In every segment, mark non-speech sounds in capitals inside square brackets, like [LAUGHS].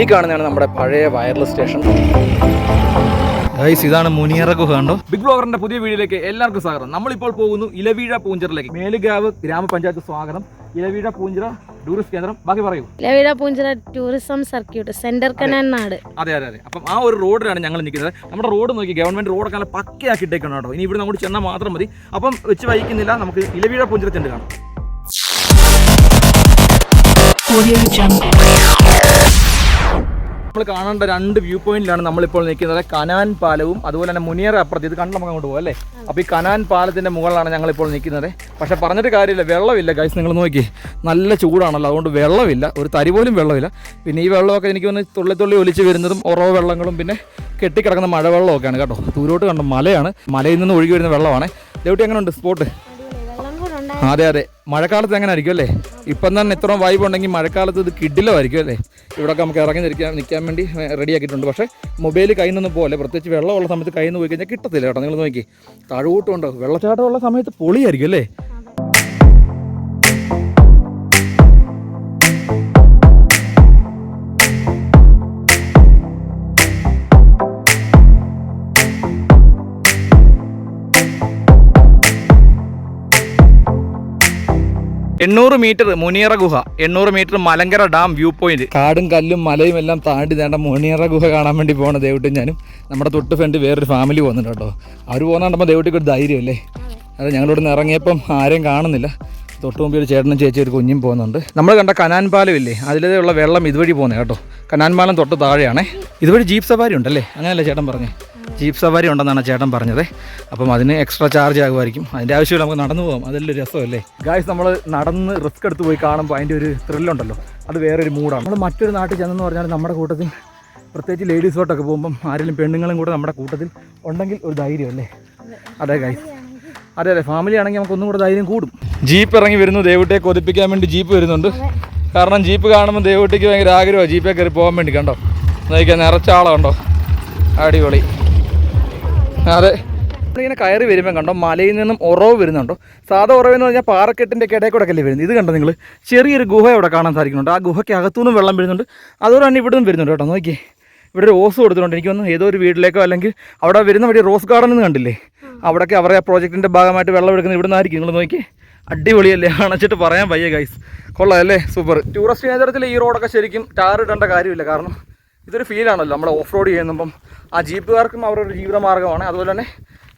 ഈ കാണുന്നതാണ് നമ്മുടെ പഴയ വയർലെസ് സ്റ്റേഷൻ ഗൈസ് ഇതാണ് മുനിയറ ഗുഹ കണ്ടോ? ബിഗ് ബ്ലോഗറിന്റെ പുതിയ വീഡിയോയിലേക്ക് എല്ലാവർക്കും സ്വാഗതം. നമ്മളിപ്പോൾ പോകുന്നു ഇലവീഴ പൂഞ്ചിറയിലേക്ക്. മേലുകാവ് ഗ്രാമപഞ്ചായത്ത് സ്വാഗതം. ഇലവീഴ പൂഞ്ചിറ ടൂറിസ്റ്റ് കേന്ദ്രം. ബാക്കി പറയൂ. Ilaveezha Poonchira tourism circuit centre Canaan നാട്. അതെ അതെ അതെ. അപ്പം ആ ഒരു റോഡിലാണ് ഞങ്ങൾ നിൽക്കുന്നത്. നമ്മുടെ റോഡ് നോക്കി ഗവൺമെന്റ് റോഡൊക്കെ നല്ല പക്കയാക്കിയിട്ടേക്കാണ് കേട്ടോ? ഇനി ഇവിടെ അങ്ങോട്ട് ചെന്നാൽ മാത്രം മതി. അപ്പം വെച്ച് വഹിക്കുന്നില്ല. നമുക്ക് ഇലവീഴ പൂഞ്ചിറ ചെണ്ട് കാണാം. നമ്മൾ കാണേണ്ട രണ്ട് വ്യൂ പോയിന്റിലാണ് നമ്മളിപ്പോൾ നിൽക്കുന്നത്. കനാൻ പാലവും അതുപോലെ തന്നെ മുനിയറ അപ്പുറത്ത്. ഇത് കണ്ട് നമുക്ക് അങ്ങോട്ട് പോകാം അല്ലേ? അപ്പോൾ ഈ കനാൻ പാലത്തിന്റെ മുകളിലാണ് ഞങ്ങളിപ്പോൾ നിൽക്കുന്നത്. പക്ഷെ പറഞ്ഞിട്ട് കാര്യമില്ല. വെള്ളമില്ല ഗൈസ് നിങ്ങൾ നോക്കി. നല്ല ചൂടാണല്ലോ. അതുകൊണ്ട് വെള്ളമില്ല. ഒരു തരി പോലും വെള്ളമില്ല. പിന്നെ ഈ വെള്ളമൊക്കെ എനിക്ക് വന്ന് തുള്ളി തുള്ളി ഒലിച്ച് വരുന്നതും ഓരോ വെള്ളങ്ങളും പിന്നെ കെട്ടിക്കിടക്കുന്ന മഴവെള്ളമൊക്കെയാണ് കേട്ടോ. ദൂരോട്ട് കണ്ട മലയാണ്. മലയിൽ നിന്ന് ഒഴുകി വരുന്ന വെള്ളമാണ്. ദേവട്ടി എങ്ങനെയുണ്ട് സ്പോട്ട് വെള്ളം കൂടെ ഉണ്ടായി അതെ അതെ. മഴക്കാലത്ത് എങ്ങനെ ആയിരിക്കും അല്ലേ? ഇപ്പം തന്നെ ഇത്ര വൈബ് ഉണ്ടെങ്കിൽ മഴക്കാലത്ത് ഇത് കിഡിലുമായിരിക്കും അല്ലേ? ഇവിടെയൊക്കെ നമുക്ക് ഇറങ്ങി നിൽക്കാൻ നിൽക്കാൻ വേണ്ടി റെഡിയാക്കിയിട്ടുണ്ട് പക്ഷേ മൊബൈൽ കയ്യിൽ നിന്ന് പോലെ പ്രത്യേകിച്ച് വെള്ളമുള്ള സമയത്ത് കയ്യിൽ നിന്ന് പോയി കഴിഞ്ഞാൽ കിട്ടത്തില്ല കേട്ടോ. നിങ്ങൾ നോക്കി താഴോട്ടുണ്ടോ വെള്ളച്ചാട്ടമുള്ള സമയത്ത് പൊളിയായിരിക്കും അല്ലേ? എണ്ണൂറ് മീറ്റർ മുനിയറ ഗുഹ എണ്ണൂറ് metre Malankara dam view point. കാടും കല്ലും മലയും എല്ലാം താണ്ടി നേണ്ട മുനിയറ ഗുഹ കാണാൻ വേണ്ടി പോകണ ദേവിട്ടും ഞാനും. നമ്മുടെ തൊട്ട് ഫ്രണ്ട് വേറൊരു ഫാമിലി പോകുന്നുണ്ട് കേട്ടോ. അവർ പോകുന്നുണ്ടപ്പോൾ ദേവിട്ടിക്ക് ഒരു ധൈര്യമല്ലേ അതെ ഞങ്ങളിവിടെ നിന്ന് ഇറങ്ങിയപ്പം ആരെയും കാണുന്നില്ല. തൊട്ട് മുമ്പിൽ ഒരു ചേട്ടനും ചേച്ചി ഒരു കുഞ്ഞും പോകുന്നുണ്ട്. നമ്മൾ കണ്ട കനാൻ പാലം ഇല്ലേ? അതിലുള്ള വെള്ളം ഇതുവഴി പോകുന്നത് കേട്ടോ. കനാൻ പാലം തൊട്ട് താഴെയാണേ. ഇതുവഴി ജീപ്പ് സവാരി ഉണ്ടല്ലേ? അങ്ങനെയല്ലേ ചേട്ടൻ പറഞ്ഞേ? ജീപ്പ് സവാരി ഉണ്ടെന്നാണ് ചേട്ടൻ പറഞ്ഞത്. അപ്പം അതിന് എക്സ്ട്രാ ചാർജ് ആകുമായിരിക്കും. അതിന്റെ ആവശ്യമില്ല നമുക്ക് നടന്നു പോകാം അതല്ലേ രസമല്ലേ? ഗായ്സ് നമ്മൾ നടന്ന് റിസ്ക് എടുത്ത് പോയി കാണുമ്പോൾ അതിന്റെ ഒരു ത്രില്ലുണ്ടല്ലോ അത് വേറൊരു മൂഡാണ് നമ്മൾ മറ്റൊരു നാട്ടിൽ ചെന്നെന്ന് പറഞ്ഞാൽ നമ്മുടെ കൂട്ടത്തിൽ പ്രത്യേകിച്ച് ലേഡീസ് ലേഡീസോട്ടൊക്കെ പോകുമ്പം ആരെങ്കിലും പെണ്ണുങ്ങളും കൂടെ നമ്മുടെ കൂട്ടത്തിൽ ഉണ്ടെങ്കിൽ ഒരു ധൈര്യം അല്ലേ? അതെ ഗൈസ് അതെ അതെ. ഫാമിലി ആണെങ്കിൽ നമുക്ക് ഒന്നും കൂടെ ധൈര്യം കൂടും. ജീപ്പ് ഇറങ്ങി വരുന്നു. ദേവുട്ടിയെ കൊതിപ്പിക്കാൻ വേണ്ടി ജീപ്പ് വരുന്നുണ്ട്. കാരണം ജീപ്പ് കാണുമ്പോൾ ദേവുട്ടിക്ക് ഭയങ്കര ആഗ്രഹമാണ് ജീപ്പേ കയറി പോകാൻ വേണ്ടി കണ്ടോ? നോക്കിയാൽ നിറച്ച ആളുണ്ടോ അടിപൊളി. അതെ. ഇങ്ങനെ കയറി വരുമ്പോൾ കണ്ടോ മലയിൽ നിന്നും ഉറവ് വരുന്നുണ്ടോ? സാധാ ഉറവ് എന്ന് പറഞ്ഞാൽ പാറക്കെട്ടിന്റെ ഇടയിൽ കൂടെ അല്ലേ വരുന്നത്. ഇത് കണ്ടോ നിങ്ങൾ ചെറിയൊരു ഗുഹ ഇവിടെ കാണാൻ സാധിക്കുന്നുണ്ട്. ആ ഗുഹയ്ക്ക് അകത്തുനിന്നും വെള്ളം വരുന്നുണ്ട്. അതുപോലെ തന്നെ ഇവിടെ നിന്നും വരുന്നുണ്ട് കേട്ടോ. നോക്കി ഇവിടെ ഒരു റോസ് കൊടുത്തിട്ടുണ്ട്. എനിക്ക് തോന്നുന്നു ഏതോ ഒരു വീട്ടിലേക്കോ അല്ലെങ്കിൽ അവിടെ വരുന്ന വഴി റോസ് ഗാർഡൻ എന്ന് കണ്ടില്ലേ? അവിടെയൊക്കെ അവരുടെ പ്രോജക്റ്റിന്റെ ഭാഗമായിട്ട് വെള്ളം എടുക്കുന്നത് ഇവിടെ നിന്നായിരിക്കും നിങ്ങൾ നോക്കി അടിപൊളിയല്ലേ? അണച്ചിട്ട് പറയാൻ വയ്യ ഗൈസ് കൊള്ളാം അല്ലേ? സൂപ്പർ ടൂറിസ്റ്റ് കേന്ദ്രത്തിൽ ഈ റോഡൊക്കെ ശരിക്കും ടാർ ഇടേണ്ട കാര്യമില്ല. കാരണം ഇതൊരു ഫീലാണല്ലോ നമ്മൾ ഓഫ് റോഡ് ചെയ്യുമ്പം ആ ജീപ്പുകാർക്കും അവരൊരു ജീവിതമാർഗമാണ് അതുപോലെ തന്നെ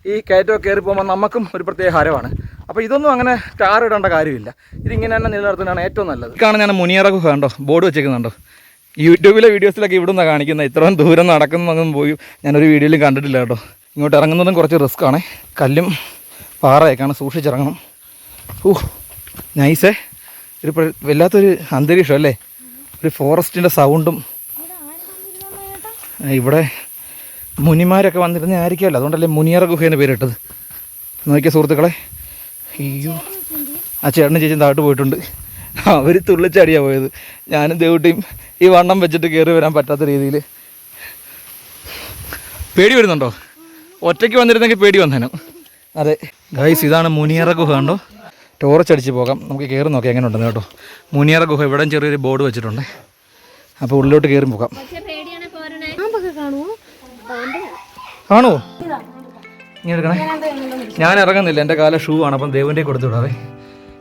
ഈ കയറ്റമൊക്കെ കയറി പോകുമ്പോൾ നമുക്കും ഒരു പ്രത്യേക ഹരമാണ് അപ്പോൾ ഇതൊന്നും അങ്ങനെ ടാർ ഇടേണ്ട കാര്യമില്ല. ഇതിങ്ങനെ തന്നെ നിലനിർത്തുന്നതാണ് ഏറ്റവും നല്ലത്. കാണാൻ ഞാൻ മുനിയറ കണ്ടോ? ബോർഡ് വെച്ചേക്കുന്നുണ്ടോ? യൂട്യൂബിലെ വീഡിയോസിലൊക്കെ ഇവിടുന്ന് കാണിക്കുന്ന ഇത്രയും ദൂരം നടക്കുന്നതൊന്നും പോയി ഞാനൊരു വീഡിയോയിലും കണ്ടിട്ടില്ല കേട്ടോ. ഇങ്ങോട്ട് ഇറങ്ങുന്നതും കുറച്ച് റിസ്ക് ആണ്. കല്ലും പാറയൊക്കെയാണ് സൂക്ഷിച്ചിറങ്ങണം. ഓ നൈസേ ഒരു വല്ലാത്തൊരു അന്തരീക്ഷം അല്ലേ? ഒരു ഫോറസ്റ്റിന്റെ സൗണ്ടും ഇവിടെ മുനിമാരൊക്കെ വന്നിരുന്ന ആയിരിക്കുമല്ലോ. അതുകൊണ്ടല്ലേ മുനിയറ ഗുഹ എന്ന് പേരിട്ടത്. നോക്കിയ സുഹൃത്തുക്കളെ. അയ്യോ. ആ ചേട്ടനും ചേച്ചി താഴോട്ട് പോയിട്ടുണ്ട്. അവർ തുള്ളിച്ചാടിയാണ് പോയത്. ഞാനും ദേവട്ടിയും ഈ വണ്ണം വെച്ചിട്ട് കയറി വരാൻ പറ്റാത്ത രീതിയിൽ പേടി വരുന്നുണ്ടോ? ഒറ്റയ്ക്ക് വന്നിരുന്നെങ്കിൽ പേടി വന്നേനു. അതെ. ഗൈസ് ഇതാണ് മുനിയറ ഗുഹ കണ്ടോ? ടോർച്ച് അടിച്ച് പോകാം. നമുക്ക് കയറി നോക്കാം. എങ്ങനെ ഉണ്ടെന്ന് കേട്ടോ. മുനിയറ ഗുഹ ഇവിടെ ചെറിയൊരു ബോർഡ് വെച്ചിട്ടുണ്ട്. അപ്പോൾ ഉള്ളിലോട്ട് കയറി പോകാം. കാണുമോ ഇങ്ങനെ എടുക്കണേ. ഞാൻ ഇറങ്ങുന്നില്ല എന്റെ കാല ഷൂ ആണ് അപ്പം ദേവന്റെ കൊടുത്തു വിടാവേ.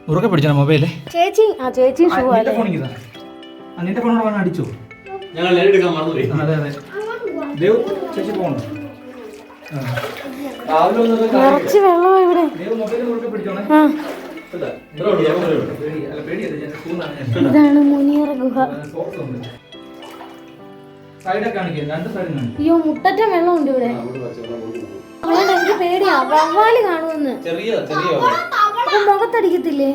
മുറുക്കെ മൊബൈൽ മൊബൈലേ ചേച്ചി ആ ചേച്ചി ഷൂ നിന്റെ ഫോണോട് പറഞ്ഞ അടിച്ചോ? ഞങ്ങൾ എടുക്കാൻ മറന്നുപോയി. അതെ അതെ. ദേവ് ചേച്ചി പോകണം നിറച്ച് ഇവിടെ. ഇതാണ് മുനിയറ ഗുഹ. അയ്യോ മുട്ടറ്റ വെള്ളമുണ്ട് ഇവിടെ. അതുകൊണ്ട് എനിക്ക് പേടിയാ വവ്വാൽ കാണുമെന്ന്. ചെറിയ ചെറിയ? അപ്പൊ മുഖത്തടിക്കത്തില്ലേ?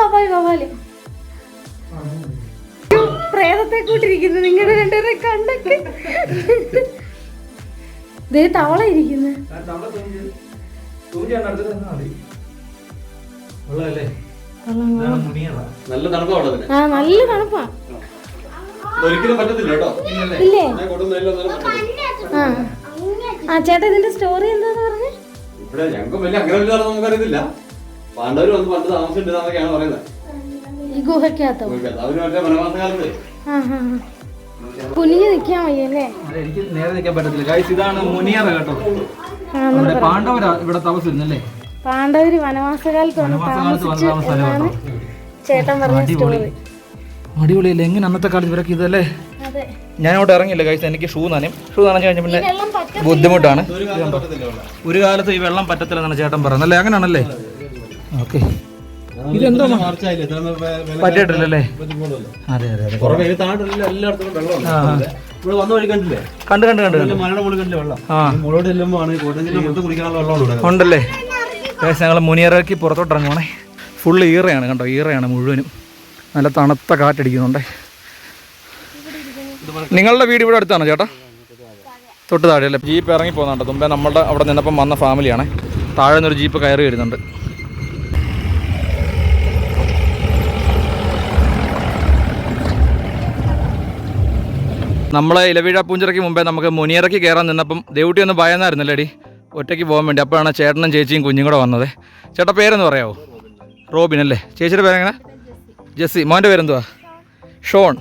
വവ്വാൽ വവ്വാൽ. പ്രേതത്തെ കൂട്ടിരിക്കുന്നു നിങ്ങളുടെ രണ്ടുപേരെ കണ്ടൊക്കെ. ദേ തവള ഇരിക്കുന്നു. നമ്മളെ നല്ല തണുപ്പാണ് അതിന് ആ നല്ല തണുപ്പാ. ഒരിക്കലും പറ്റത്തില്ല കേട്ടോ. ഇല്ലേ? ആ. ചേട്ടാ ഇതിന്റെ സ്റ്റോറി എന്താന്ന് പറഞ്ഞു? ഇവിടെ ഞങ്ങൾക്ക് വലിയ അങ്ങനെ വലിയ നമുക്കറിയത്തില്ല പാണ്ഡവര് വന്ന് പണ്ട് പറയുന്നത്. ഈ അവർ മറ്റേ. കുനിഞ്ഞു നിക്കാൻ വയ്യല്ലേ? എനിക്ക് നേരെ നിൽക്കാൻ പറ്റത്തില്ല. ഇതാണ് മുനിയറ കേട്ടോ. നമ്മുടെ പാണ്ഡവരാ ഇവിടെ താമസിച്ചിരുന്നല്ലേ? പാണ്ഡവര് വനവാസകാലത്ത് വന്ന് താമസിച്ചു എന്നാണ് കേട്ടോ. ചേട്ടൻ പറഞ്ഞ സ്റ്റോറി അടിപൊളിയല്ലേ? എങ്ങനെ അന്നത്തെ കാലത്ത് ഇവരൊക്കെ ഇതല്ലേ? അതെ. ഞാൻ അവിടെ ഇറങ്ങിയില്ല കഴിച്ച എനിക്ക് ഷൂ നനയും. ഷൂ നനഞ്ഞു കഴിഞ്ഞ പിന്നെ ബുദ്ധിമുട്ടാണ്. ഒരു കാലത്ത് ഈ വെള്ളം പറ്റത്തില്ല എന്നാണ് ചേട്ടൻ പറയുന്നത് അല്ലേ? അങ്ങനെയാണല്ലേ? ഓക്കെ. ഇതെന്തോ ഇത്രയൊന്നും പറ്റിയിട്ടില്ലല്ലേ. അതെ അതെ അതെ. കണ്ട് കണ്ട് കണ്ട് ഉണ്ടല്ലേ? ഞങ്ങൾ മുനിയറയ്ക്ക് പുറത്തോട്ട് ഇറങ്ങുവാണേ. ഫുള്ള് ഈറയാണ് കണ്ടോ? ഈറയാണ് മുഴുവനും. നല്ല തണുത്ത കാറ്റടിക്കുന്നുണ്ടേ. നിങ്ങളുടെ വീട് ഇവിടെ അടുത്താണോ ചേട്ടാ? തൊട്ട് താഴെ അല്ലേ ജീപ്പ് ഇറങ്ങി പോകുന്നുണ്ട്. മുമ്പേ നമ്മളുടെ അവിടെ നിന്നപ്പം വന്ന ഫാമിലിയാണ്. താഴെ നിന്നൊരു ജീപ്പ് കയറി വരുന്നുണ്ട്. നമ്മളെ ഇലവീഴ പൂഞ്ചിറയ്ക്ക് മുമ്പേ നമുക്ക് മുനിയറക്കി കയറാൻ നിന്നപ്പം ദേവൂട്ടി ഒന്ന് ഭയന്നായിരുന്നല്ലേ അടി ഒറ്റയ്ക്ക് പോകാൻ വേണ്ടി. അപ്പോഴാണ് ചേട്ടനും ചേച്ചിയും കുഞ്ഞും കൂടെ വന്നത്. ചേട്ടാ പേരെന്ന് പറയാമോ റോബിൻ അല്ലേ? ചേച്ചിയുടെ പേരെങ്ങനെ? ജെസ്സി. മോന്റെ പേരെന്തുവാ? ഷോൺ.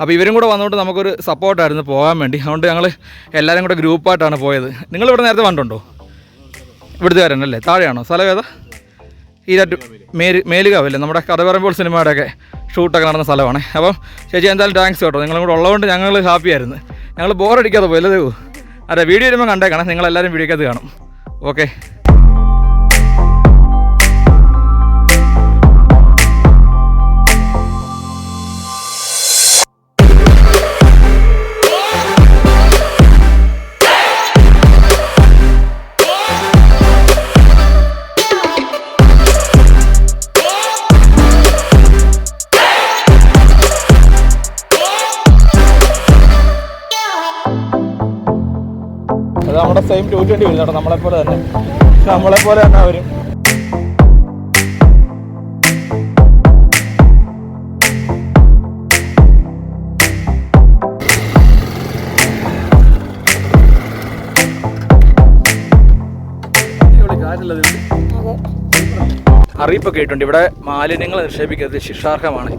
അപ്പോൾ ഇവരും കൂടെ വന്നുകൊണ്ട് നമുക്കൊരു സപ്പോർട്ടായിരുന്നു പോകാൻ വേണ്ടി. അതുകൊണ്ട് ഞങ്ങൾ എല്ലാവരും കൂടെ ഗ്രൂപ്പായിട്ടാണ് പോയത്. നിങ്ങൾ ഇവിടെ നേരത്തെ വന്നിട്ടുണ്ടോ? കാരനല്ലേ താഴെയാണോ? സ്ഥലം ഏതാ? ഈരാറ്റു മേൽ മേലുകാവല്ലേ? നമ്മുടെ കഥ പറയുമ്പോൾ സിനിമയുടെയൊക്കെ ഷൂട്ടൊക്കെ നടന്ന സ്ഥലമാണ്. അപ്പം ചേച്ചി എന്തായാലും താങ്ക്സ് കേട്ടോ. നിങ്ങളും കൂടെ ഉള്ളതുകൊണ്ട് ഞങ്ങൾ ഹാപ്പിയായിരുന്നു ഞങ്ങൾ ബോറടിക്കാതെ പോയല്ലേ അതെ വീഡിയോ വരുമ്പോൾ കണ്ടേക്കണം. നിങ്ങളെല്ലാവരും വീഡിയോക്കകത്ത് കാണും. ഓക്കെ ടു നമ്മളെ പോലെ കേട്ടോ നമ്മളെപ്പോലെ തന്നെ. നമ്മളെപ്പോലെ തന്നെ അവരും. അറിയിപ്പൊക്കെ ഇട്ടുണ്ട് ഇവിടെ മാലിന്യങ്ങൾ നിക്ഷേപിക്കുന്നത് ശിക്ഷാർഹമാണ്.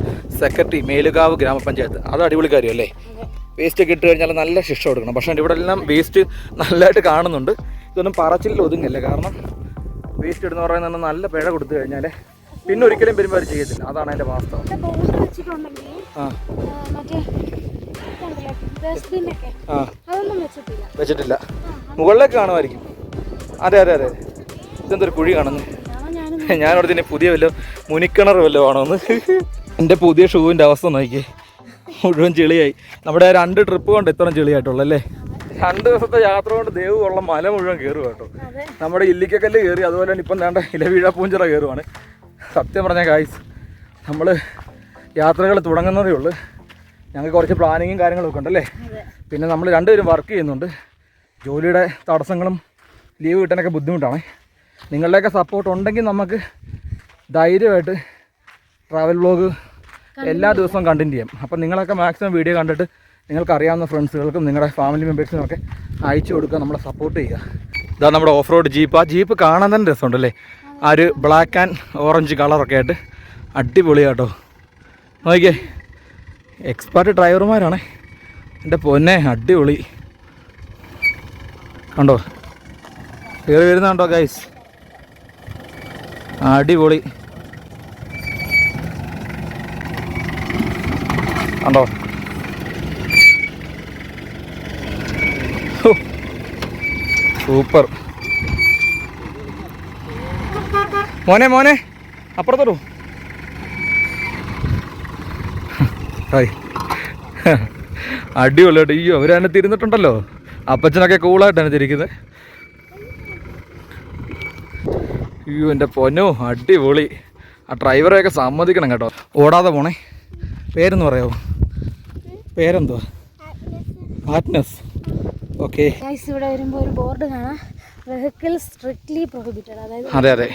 സെക്രട്ടറി മേലുകാവ് ഗ്രാമപഞ്ചായത്ത്. അത് അടിപൊളി കാര്യമല്ലേ? വേസ്റ്റ് ഒക്കെ ഇട്ട് കഴിഞ്ഞാൽ നല്ല ശിക്ഷ കൊടുക്കണം. പക്ഷേ ഇവിടെ എല്ലാം വേസ്റ്റ് നല്ലതായിട്ട് കാണുന്നുണ്ട്. ഇതൊന്നും പറച്ചിലിൽ ഒതുങ്ങില്ല. കാരണം വേസ്റ്റ് ഇടുന്ന പറയുന്ന നല്ല പിഴ കൊടുത്തു കഴിഞ്ഞാൽ പിന്നെ ഒരിക്കലും പെരുമാറി ചെയ്യത്തില്ല. അതാണ് അതിന്റെ വാസ്തവം. ആ. വെച്ചിട്ടില്ല. മുകളിലേക്ക് കാണുമായിരിക്കും. അതെ അതെ അതെ. ഇതെന്തൊരു കുഴി കാണുന്നു. ഞാനവിടെ [LAUGHS] തന്നെ പുതിയ വല്ല മുനിക്കിണർ വല്ല വേണമെന്ന് എന്റെ പുതിയ ഷൂവിന്റെ അവസ്ഥ നോക്കിയേ. മുഴുവൻ ചെളിയായി. നമ്മുടെ രണ്ട് ട്രിപ്പ് കൊണ്ട് ഇത്രയും ചെളിയായിട്ടുള്ളൂ അല്ലേ രണ്ട് ദിവസത്തെ യാത്ര കൊണ്ട് ദേവ് ഉള്ള മല മുഴുവൻ കയറുക കേട്ടോ. നമ്മുടെ ഇല്ലിക്കക്കല്ല് കയറി അതുപോലെ തന്നെ ഇപ്പം വേണ്ട ഇലവീഴ പൂഞ്ചിറ കയറുവാണ് സത്യം പറഞ്ഞ കായ്സ് നമ്മൾ യാത്രകൾ തുടങ്ങുന്നതേ ഉള്ളൂ. ഞങ്ങൾക്ക് കുറച്ച് പ്ലാനിങ്ങും കാര്യങ്ങളൊക്കെ ഉണ്ടല്ലേ? പിന്നെ നമ്മൾ രണ്ടുപേരും വർക്ക് ചെയ്യുന്നുണ്ട്. ജോലിയുടെ തടസ്സങ്ങളും ലീവ് കിട്ടാനൊക്കെ ബുദ്ധിമുട്ടാണ്. നിങ്ങളുടെയൊക്കെ സപ്പോർട്ട് ഉണ്ടെങ്കിൽ നമുക്ക് ധൈര്യമായിട്ട് ട്രാവൽ വ്ലോഗ് എല്ലാ ദിവസവും കണ്ടിന്യൂ ചെയ്യാം. അപ്പം നിങ്ങളൊക്കെ മാക്സിമം വീഡിയോ കണ്ടിട്ട് നിങ്ങൾക്ക് അറിയാവുന്ന ഫ്രണ്ട്സുകൾക്കും നിങ്ങളുടെ ഫാമിലി മെമ്പേഴ്സിനും ഒക്കെ അയച്ചു കൊടുക്കുക നമ്മളെ സപ്പോർട്ട് ചെയ്യുക. ഇതാ നമ്മുടെ ഓഫ് റോഡ് ജീപ്പ് ആ ജീപ്പ് കാണാൻ തന്നെ രസമുണ്ടല്ലേ? ആ ഒരു ബ്ലാക്ക് ആൻഡ് ഓറഞ്ച് കളറൊക്കെ ആയിട്ട് അടിപൊളിയാട്ടോ നോക്കിയേ എക്സ്പേർട്ട് ഡ്രൈവർമാരാണ് എന്റെ പൊന്നെ അടിപൊളി. കണ്ടോ? കയറി വരുന്നുണ്ടോ ഗൈസ് അടിപൊളി. കണ്ടോ? സൂപ്പർ. മോനെ മോനെ അപ്പുറത്തോട്ടു ഹായ്. അടിപൊളിയായിട്ട് അയ്യോ തന്നെ തിരുന്നിട്ടുണ്ടല്ലോ അപ്പച്ചനൊക്കെ കൂളായിട്ടാണ് തിരിക്കുന്നത് അയ്യോ എന്റെ പൊന്നോ അടിപൊളി. ആ ഡ്രൈവറെയൊക്കെ സമ്മതിക്കണം കേട്ടോ. ഓടാതെ പോണേ. പേരെന്ന് പറയാമോ പേരെന്തുവാ? ആറ്റ്നസ് ഓക്കെ. ഇവിടെ വരുമ്പോൾ ഒരു ബോർഡ് കാണാം. വെഹിക്കിൾ സ്ട്രിക്ട്ലി പ്രൊഹിബിറ്റഡ് അതായത് അതെ അതെ.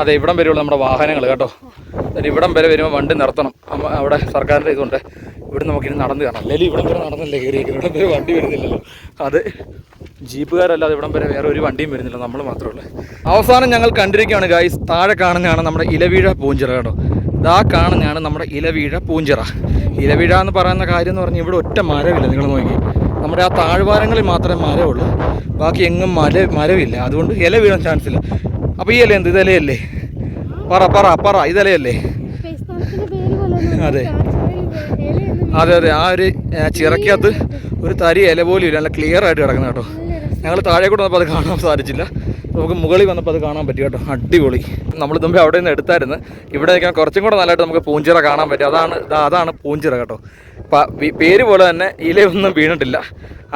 അതെ ഇവിടം വരെയുള്ള നമ്മുടെ വാഹനങ്ങൾ കേട്ടോ. ഇവിടം വരെ വരുമ്പോൾ വണ്ടി നിർത്തണം. അവിടെ സർക്കാരിന്റെ ഇതുണ്ട്. ഇവിടെ നമുക്കിനി നടന്ന് കാണാം. അല്ലെങ്കിൽ ഇവിടം വരെ നടന്നല്ലേ കയറിയേക്കുന്നത്? ഇവിടം വരെ വണ്ടി വരുന്നില്ലല്ലോ. അത് ജീപ്പുകാരല്ലാതെ ഇവിടം വരെ വേറെ ഒരു വണ്ടിയും വരുന്നില്ല. നമ്മൾ മാത്രമേ ഉള്ളൂ. അവസാനം ഞങ്ങൾ കണ്ടിരിക്കുകയാണ് ഗായ്സ് താഴെ കാണുന്നതാണ് നമ്മുടെ ഇലവീഴ പൂഞ്ചിറ കേട്ടോ. ഇതാ കാണുന്നതാണ് നമ്മുടെ ഇലവീഴ പൂഞ്ചിറ. ഇലവീഴ എന്ന് പറയുന്ന കാര്യം എന്ന് പറഞ്ഞാൽ ഇവിടെ ഒറ്റ മരമില്ല നിങ്ങൾ നോക്കി നമ്മുടെ ആ താഴ്വാരങ്ങളിൽ മാത്രമേ മരമുള്ളൂ ബാക്കി എങ്ങും മര മരമില്ല അതുകൊണ്ട് ഇല വീഴാൻ ചാൻസ് ഇല്ല. അപ്പോൾ ഈ ഇല എന്ത്? ഇതലയല്ലേ പറ പറ പറ. ഇതലയല്ലേ അതെ. അതെ അതെ. ആ ഒരു ചിറക്കകത്ത് ഒരു തരി ഇല പോലും ഇല്ല. നല്ല ക്ലിയർ ആയിട്ട് കിടക്കുന്ന കേട്ടോ. ഞങ്ങൾ താഴെ കൂടെ വന്നപ്പോൾ അത് കാണാൻ സാധിച്ചില്ല. നമുക്ക് മുകളിൽ വന്നപ്പോൾ അത് കാണാൻ പറ്റും കേട്ടോ. അടിപൊളി. നമ്മൾ ഇതുമ്പോൾ അവിടെ നിന്ന് എടുത്തായിരുന്നു. ഇവിടെ നിൽക്കാൻ കുറച്ചും കൂടെ നല്ലതായിട്ട് നമുക്ക് പൂഞ്ചിറ കാണാൻ പറ്റും. അതാണ് അതാണ് പൂഞ്ചിറ കേട്ടോ. പേര് പോലെ തന്നെ ഇലയൊന്നും വീണിട്ടില്ല.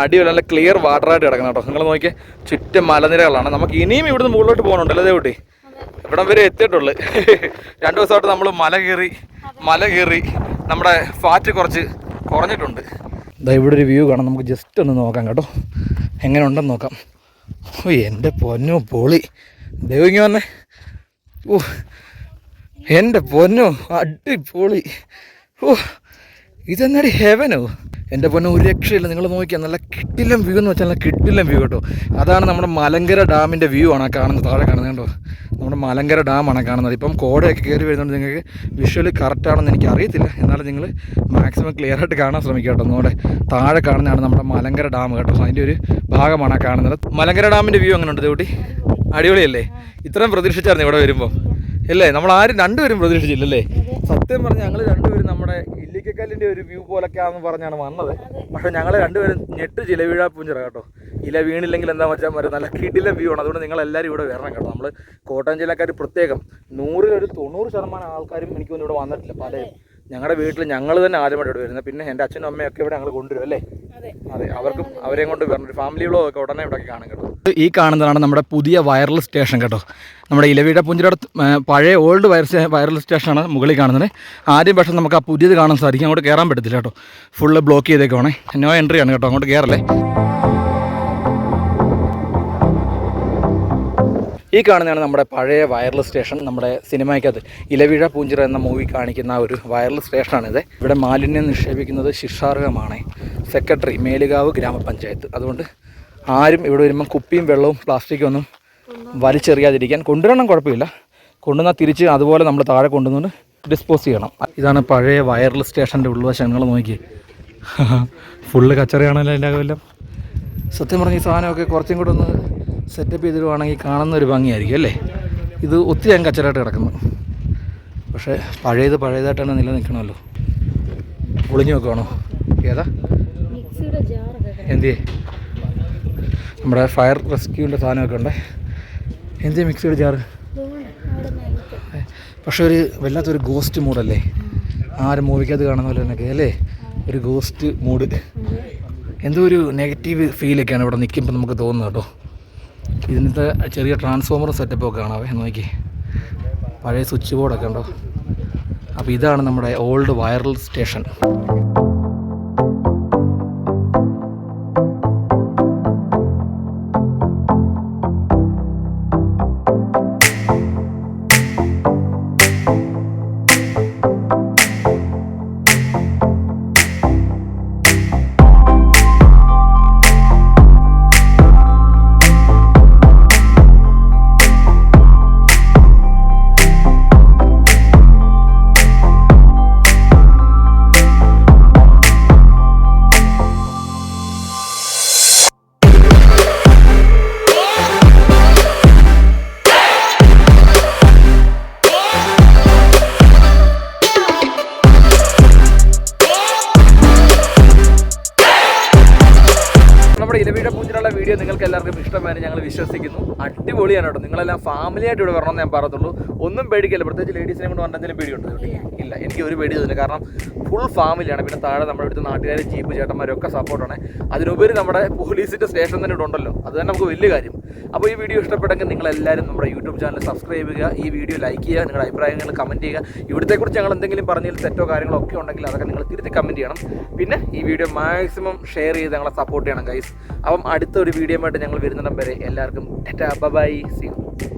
അടിപൊളി നല്ല ക്ലിയർ വാട്ടറായിട്ട് കിടക്കണം കേട്ടോ. നിങ്ങൾ നോക്കിയാൽ ചുറ്റും മലനിരകളാണ്. നമുക്ക് ഇനിയും ഇവിടുന്ന് മുകളിലോട്ട് പോകണുണ്ടല്ലോ അതേ കുട്ടി? ഇവിടം വരെ എത്തിയിട്ടുള്ളൂ. [LAUGHS] രണ്ടു ദിവസമായിട്ട് നമ്മൾ മല കയറി മല കയറി നമ്മുടെ ഫാറ്റ് കുറച്ച് കുറഞ്ഞിട്ടുണ്ട്. ഇതാ ഇവിടെ ഒരു വ്യൂ കാണാം. നമുക്ക് ജസ്റ്റ് ഒന്ന് നോക്കാം കേട്ടോ. എങ്ങനെ ഉണ്ടെന്ന് നോക്കാം. ഓ എന്റെ പൊന്നു പൊളി. ദൈവങ്ങി വന്നേ. ഓ എന്റെ പൊന്നു അടിപൊളി. ഓ ഇതെന്നടി ഹെവനോ എന്റെ പൊന്നെ ഒരു രക്ഷയില്ല. നിങ്ങൾ നോക്കിയാൽ നല്ല കിട്ടില്ലം വ്യൂ എന്ന് വെച്ചാൽ നല്ല കിട്ടില്ലം വ്യൂ കേട്ടോ. അതാണ് നമ്മുടെ മലങ്കര ഡാമിന്റെ വ്യൂ ആണ് കാണുന്നത് താഴെ കാണുന്നത് കേട്ടോ നമ്മുടെ മലങ്കര ഡാമാണ് കാണുന്നത്. ഇപ്പം കോടയൊക്കെ കയറി വരുന്നുണ്ട്. നിങ്ങൾക്ക് വിഷ്വലി കറക്റ്റാണെന്ന് എനിക്ക് അറിയത്തില്ല. എന്നാലും നിങ്ങൾ മാക്സിമം ക്ലിയർ ആയിട്ട് കാണാൻ ശ്രമിക്കുക കേട്ടോ. ഒന്നുകൂടെ താഴെ കാണുന്നതാണ് നമ്മുടെ മലങ്കര ഡാം കേട്ടോ. അതിന്റെ ഒരു ഭാഗമാണ് കാണുന്നത്. മലങ്കര ഡാമിന്റെ വ്യൂ അങ്ങനെ ഉണ്ട് കൂട്ടി അടിപൊളിയല്ലേ? ഇത്രയും പ്രതീക്ഷിച്ചായിരുന്നു ഇവിടെ വരുമ്പോൾ അല്ലേ നമ്മൾ ആരും രണ്ടുപേരും പ്രതീക്ഷിച്ചില്ലല്ലേ? സത്യം പറഞ്ഞ ഞങ്ങൾ രണ്ടുപേരും നമ്മുടെ ഇല്ലിക്കക്കല്ലിന്റെ ഒരു വ്യൂ പോലൊക്കെയാണെന്ന് പറഞ്ഞാണ് വന്നത്. പക്ഷെ ഞങ്ങൾ രണ്ടുപേരും ഞെട്ട് ചിലവീഴ പൂഞ്ചിറ കേട്ടോ. ഇല വീണില്ലെങ്കിൽ എന്താ വെച്ചാൽ മതി. നല്ല കിടിലം വ്യൂ ആണ്. അതുകൊണ്ട് നിങ്ങൾ എല്ലാവരും ഇവിടെ വരണം കേട്ടോ. നമ്മൾ കോട്ടയം ജില്ലക്കാർ പ്രത്യേകം നൂറിലൊരു തൊണ്ണൂറ് ശതമാനം ആൾക്കാരും എനിക്ക് തോന്നുന്നു ഇവിടെ വന്നിട്ടില്ല. പലരും ഞങ്ങളുടെ വീട്ടിൽ ഞങ്ങൾ തന്നെ ആദ്യമായിട്ട് ഇവിടെ വരുന്നത്. പിന്നെ എന്റെ അച്ഛനും അമ്മയും ഒക്കെ ഇവിടെ ഞങ്ങൾ കൊണ്ടുവരും അല്ലേ? അതെ. അവർക്കും അവരെയും കൊണ്ട് വരണം. ഒരു ഫാമിലി വ്ളോഗ് ഒക്കെ ഉടനെ ഇവിടെ കാണും കേട്ടോ. ഈ കാണുന്നതാണ് നമ്മുടെ പുതിയ വയർലെസ് സ്റ്റേഷൻ കേട്ടോ. നമ്മുടെ ഇലവീട പുഞ്ചിരയുടെ പഴയ ഓൾഡ് വയർ വയർലെസ് സ്റ്റേഷനാണ് മുകളിൽ കാണുന്നത്. ആദ്യം പക്ഷേ നമുക്ക് ആ പുതിയത് കാണാൻ സാധിക്കും. അങ്ങോട്ട് കയറാൻ പറ്റത്തില്ല കേട്ടോ. ഫുള്ള് ബ്ലോക്ക് ചെയ്തേക്കുവാണേ. നോ എൻട്രി ആണ് കേട്ടോ. അങ്ങോട്ട് കയറല്ലേ ഈ കാണുന്നതാണ് നമ്മുടെ പഴയ വയർലെസ് സ്റ്റേഷൻ നമ്മുടെ സിനിമയ്ക്കകത്ത് ഇലവിഴ പൂഞ്ചിറ എന്ന മൂവി കാണിക്കുന്ന ഒരു വയർലെസ് സ്റ്റേഷനാണിത്. ഇവിടെ മാലിന്യം നിക്ഷേപിക്കുന്നത് ശിക്ഷാർഹമാണ്. സെക്രട്ടറി മേലുകാവ് ഗ്രാമപഞ്ചായത്ത്. അതുകൊണ്ട് ആരും ഇവിടെ വരുമ്പം കുപ്പിയും വെള്ളവും പ്ലാസ്റ്റിക്കും ഒന്നും വലിച്ചെറിയാതിരിക്കാൻ കൊണ്ടുവരണം കുഴപ്പമില്ല. കൊണ്ടുവന്നാൽ തിരിച്ച് അതുപോലെ നമ്മൾ താഴെ കൊണ്ടുവന്നു ഡിസ്പോസ് ചെയ്യണം. ഇതാണ് പഴയ വയർലെസ് സ്റ്റേഷന്റെ ഉൾവശങ്ങൾ നോക്കി. [LAUGHS] ഫുള്ള് കച്ചറയാണല്ലോ അതിന്റെ അകമെല്ലാം. സത്യം പറഞ്ഞ ഈ സാധനമൊക്കെ കുറച്ചും കൂടെ ഒന്ന് സെറ്റപ്പ് ചെയ്തിടുവാണെങ്കിൽ കാണുന്ന ഒരു ഭംഗിയായിരിക്കും അല്ലേ? ഇത് ഒത്തിരി അങ്ങ് കച്ചറായിട്ട് കിടക്കുന്നു. പക്ഷേ പഴയത് പഴയതായിട്ടാണ് നിലനിൽക്കണമല്ലോ. ഒളിഞ്ഞു വെക്കുവാണോ ഏതാ? എന്തിയേ? നമ്മുടെ ഫയർ റെസ്ക്യൂവിന്റെ സാധനമൊക്കെ ഉണ്ടേ. എന്തിയാ മിക്സിയുടെ ജാറ് പക്ഷേ ഒരു വല്ലാത്തൊരു ഗോസ്റ്റ് മൂഡല്ലേ ആരും മൂവിക്കകത്ത് കാണുന്ന പോലെ തന്നെ അല്ലേ? ഒരു ഗോസ്റ്റ് മൂഡ് എന്തോ ഒരു നെഗറ്റീവ് ഫീലൊക്കെയാണ് ഇവിടെ നിൽക്കുമ്പോൾ നമുക്ക് തോന്നുന്നത് കേട്ടോ. ഇതിനകത്ത് ചെറിയ ട്രാൻസ്ഫോമർ സെറ്റപ്പൊക്കെ കാണാവേ നോക്കി. പഴയ സ്വിച്ച് ബോർഡൊക്കെ ഉണ്ടോ? അപ്പോൾ ഇതാണ് നമ്മുടെ ഓൾഡ് വയർലെസ് സ്റ്റേഷൻ അടിപൊളിയാണ് കേട്ടോ നിങ്ങളെല്ലാം ഫാമിലി ആയിട്ട് ഇവിടെ വരണമെന്ന് ഞാൻ പറയത്തുള്ളൂ. ഒന്നും പേടിക്കില്ല? പ്രത്യേകിച്ച് ലേഡീസിനെ കൊണ്ട് വന്നെന്തെങ്കിലും പേടിയുണ്ടോ. ഇല്ല. എനിക്ക് ഒരു പേടി തോന്നില്ല കാരണം ഫുൾ ഫാമിലിയാണ് പിന്നെ താഴെ നമ്മുടെ അടുത്ത് നാട്ടുകാർ ജീപ്പ് ചേട്ടന്മാരൊക്കെ സപ്പോർട്ടാണ് അതിനുപരി നമ്മുടെ പോലീസിന്റെ സ്റ്റേഷൻ തന്നെ ഇവിടെ ഉണ്ടല്ലോ. അത് തന്നെ നമുക്ക് വലിയ കാര്യം. അപ്പോൾ ഈ വീഡിയോ ഇഷ്ടപ്പെട്ടെങ്കിൽ നിങ്ങൾ എല്ലാവരും നമ്മുടെ യൂട്യൂബ് ചാനൽ സബ്സ്ക്രൈബ് ചെയ്യുക. ഈ വീഡിയോ ലൈക്ക് ചെയ്യുക. നിങ്ങളുടെ അഭിപ്രായങ്ങൾ കമന്റ് ചെയ്യുക. ഇവിടത്തെക്കുറിച്ച് ഞങ്ങൾ എന്തെങ്കിലും പറഞ്ഞതിൽ തെറ്റോ കാര്യങ്ങളോ ഒക്കെ ഉണ്ടെങ്കിൽ അതൊക്കെ നിങ്ങൾ തിരുത്തി കമന്റ് ചെയ്യണം. പിന്നെ ഈ വീഡിയോ മാക്സിമം ഷെയർ ചെയ്ത് ഞങ്ങളെ സപ്പോർട്ട് ചെയ്യണം ഗൈസ് അപ്പം അടുത്ത ഒരു വീഡിയോ ആയിട്ട് ഞങ്ങൾ വരുന്നിടം വരെ എല്ലാവർക്കും ബൈ Terceiro.